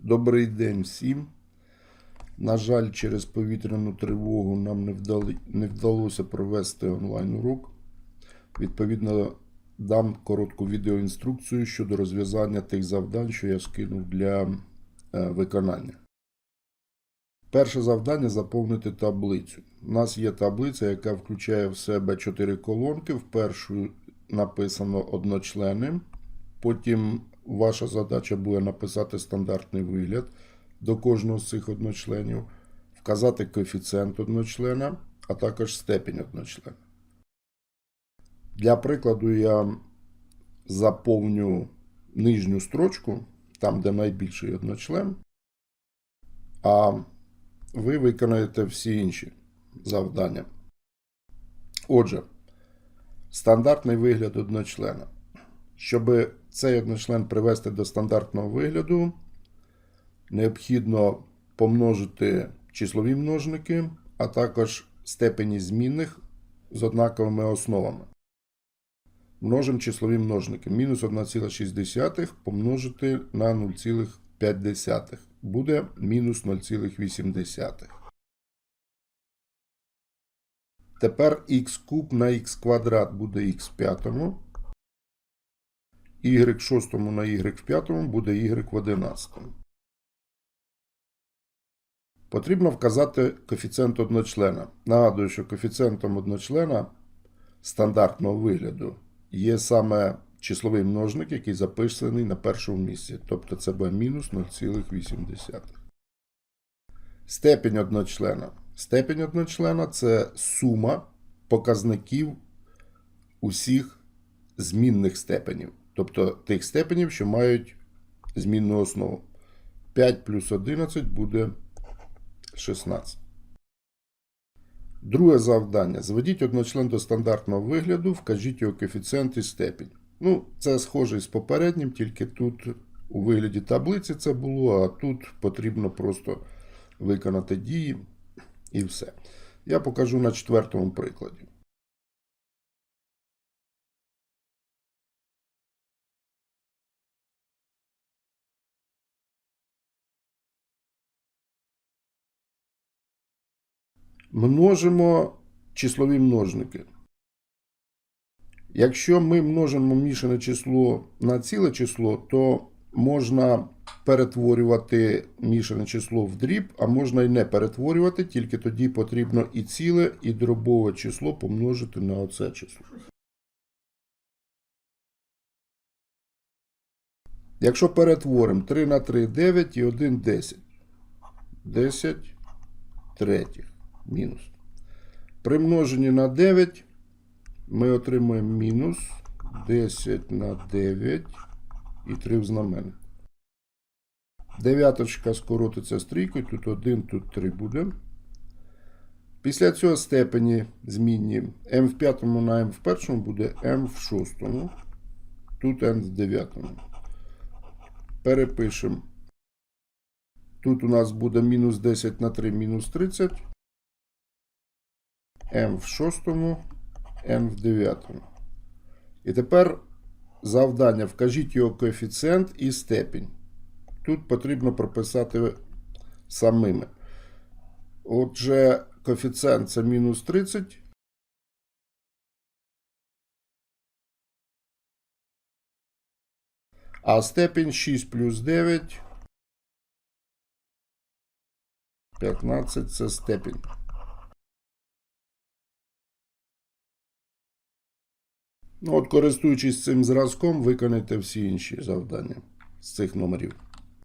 Добрий день всім. На жаль, через повітряну тривогу нам не, вдали, не вдалося провести онлайн урок. Відповідно, дам коротку відеоінструкцію щодо розв'язання тих завдань, що я скинув для е, виконання. Перше завдання заповнити таблицю. У нас є таблиця, яка включає в себе 4 колонки. В першу написано одночлени. Потім ваша задача буде написати стандартний вигляд до кожного з цих одночленів, вказати коефіцієнт одночлена, а також степінь одночлена. Для прикладу я заповню нижню строчку, там, де найбільший одночлен, а ви виконаєте всі інші завдання. Отже, стандартний вигляд одночлена. Щоб цей одночлен привести до стандартного вигляду, необхідно помножити числові множники, а також степені змінних з однаковими основами. Множимо числові множники. Мінус 1,6 помножити на 0,5. Буде мінус 0,8. Тепер х куб на х квадрат буде х в п'ятому. Y шостому на y в п'ятому буде y в одинадцятому. Потрібно вказати коефіцієнт одночлена. Нагадую, що коефіцієнтом одночлена стандартного вигляду є саме числовий множник, який записаний на першому місці. Тобто це буде мінус 0,8. Степінь одночлена. Степінь одночлена це сума показників усіх змінних степенів. Тобто тих степенів, що мають змінну основу. 5 плюс 11 буде 16. Друге завдання. Зведіть одночлен до стандартного вигляду, вкажіть його коефіцієнт і степінь. Ну, це схоже з попереднім, тільки тут у вигляді таблиці це було, а тут потрібно просто виконати дії і все. Я покажу на четвертому прикладі. Множимо числові множники. Якщо ми множимо мішане число на ціле число, то можна перетворювати мішане число в дріб, а можна і не перетворювати, тільки тоді потрібно і ціле, і дробове число помножити на оце число. Якщо перетворимо 3 на 3 9 і 1 10. 10 третіх мінус. При множенні на 9 ми отримуємо мінус 10 на 9 і 3 в знаменник. Дев'яточка скоротиться стрійкою, тут 1, тут 3 буде. Після цього степені змінні m в п'ятому на m в першому буде m в шостому. Тут n в дев'ятому. Перепишемо. Тут у нас буде мінус 10 на 3, мінус 30. M в шостому, n в дев'ятому. І тепер завдання. Вкажіть його коефіцієнт і степінь. Тут потрібно прописати самими. Отже, коефіцієнт це мінус 30. А степінь 6 плюс 9. 15 це степінь. Ну, от, користуючись цим зразком, виконайте всі інші завдання з цих номерів.